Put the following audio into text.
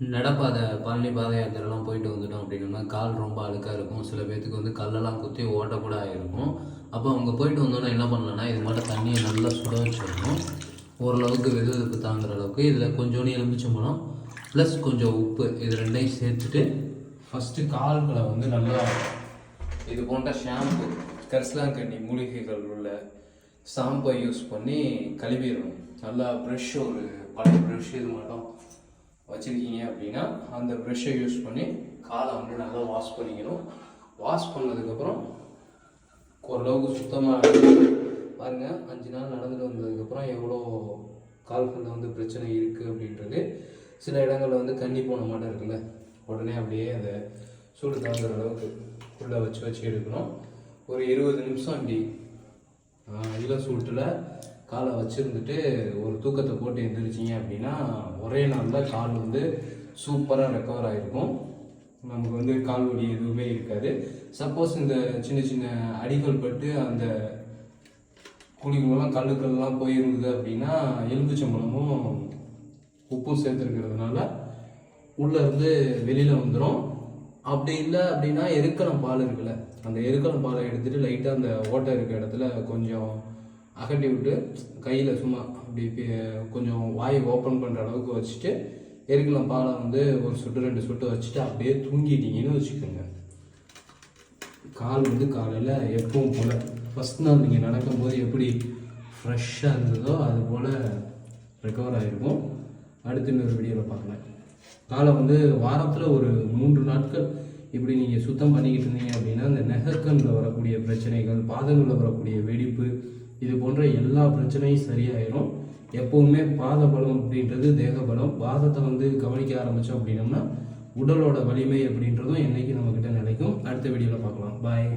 நடப்பாதை பழனி பாத யாத்திரைலாம் போயிட்டு வந்துட்டோம் அப்படின்னா கால் ரொம்ப அழுக்காக இருக்கும். சில பேர்த்துக்கு வந்து கல்லெல்லாம் குத்தி ஓட்ட கூட ஆகிருக்கும் அப்போ அவங்க போயிட்டு வந்தோன்னே என்ன பண்ணலன்னா இது மட்டும் தண்ணியை நல்லா சுட வச்சிடணும். ஓரளவுக்கு வெது வெதுப்பு தாங்குற அளவுக்கு. இதில் கொஞ்சோண்டு எலுமிச்சம்பழம் ப்ளஸ் கொஞ்சம் உப்பு இது ரெண்டையும் சேர்த்துட்டு ஃபஸ்ட்டு கால்களை வந்து நல்லா இது போன்ற ஷாம்பு கரிசலாங்கண்ணி மூலிகைகள் உள்ள ஷாம்பை யூஸ் பண்ணி கழுவிடணும். நல்லா ப்ரெஷ் ஒரு பழைய ப்ரெஷ் இது மட்டும். வச்சுருக்கீங்க அப்படின்னா அந்த ப்ரெஷ்ஷை யூஸ் பண்ணி காலை வந்து நல்லா வாஷ் பண்ணிக்கணும். வாஷ் பண்ணதுக்கப்புறம் ஓரளவுக்கு சுத்தமாக பாருங்கள் அஞ்சு நாள் நடந்துட்டு வந்ததுக்கப்புறம் எவ்வளோ கால்களில் வந்து பிரச்சனை இருக்குது அப்படின்றது சில இடங்களில் வந்து கண்ணி போன மாட்டம் இருக்குல்ல. உடனே அப்படியே அதை சூடு தாங்குற அளவுக்கு உள்ளே வச்சு வச்சு எடுக்கணும். ஒரு இருபது நிமிஷம் இப்படி ஆஹ், சூட்டில் காலை வச்சுருந்துட்டு ஒரு தூக்கத்தை போட்டு எழுந்திரிச்சிங்க அப்படின்னா ஒரே நாளில் கால் வந்து சூப்பராக ரெக்கவர் ஆகிருக்கும் நமக்கு வந்து கால் வலி எதுவுமே இருக்காது. சப்போஸ் இந்த சின்ன சின்ன அடிகள் பட்டு அந்த குழிங்கெல்லாம் கல்லுக்கள்லாம் போயிருந்தது அப்படின்னா எலும்புச்சம்பழமும் உப்பும் சேர்த்துருக்கிறதுனால உள்ளேருந்து வெளியில் வந்துடும் அப்படி இல்லை அப்படின்னா எருக்கலம் பால் இருக்குல்ல அந்த எருக்கலம் பாலை எடுத்துகிட்டு லைட்டாக அந்த ஓட்டை இருக்க இடத்துல கொஞ்சம் அகட்டி விட்டு கையில் சும்மா அப்படி கொஞ்சம் வாய் ஓப்பன் பண்ணுற அளவுக்கு வச்சுட்டு எருக்கலாம் பாலை வந்து ஒரு சொட்டு ரெண்டு சொட்டு வச்சுட்டு அப்படியே தூங்கிட்டீங்கன்னு வச்சுக்கோங்க. கால் வந்து காலையில் எப்பவும் போல். ஃபஸ்ட் நாள் நீங்கள் நடக்கும்போது எப்படி ஃப்ரெஷ்ஷாக இருந்ததோ அது போல் ரெக்கவர் ஆகிருக்கும் அடுத்து இன்னொரு வீடியோவில் பார்க்கலாம். காலை வந்து வாரத்தில் ஒரு மூன்று நாட்கள் இப்படி நீங்கள் சுத்தம் பண்ணிக்கிட்டு இருந்தீங்க அப்படின்னா அந்த நெகக்கண்ணில் வரக்கூடிய பிரச்சனைகள் பாதங்களில் வரக்கூடிய வெடிப்பு இது போன்ற எல்லா பிரச்சனையும் சரியாயிரும். எப்பவுமே பாத பலம் அப்படின்றது தேக பலம் பாதத்தை வந்து கவனிக்க ஆரம்பித்தோம் அப்படின்னோம்னா உடலோட வலிமை அப்படின்றதும் என்றைக்கும் நம்மக்கிட்ட நிலைக்கும். அடுத்த வீடியோவில் பார்க்கலாம். பாய்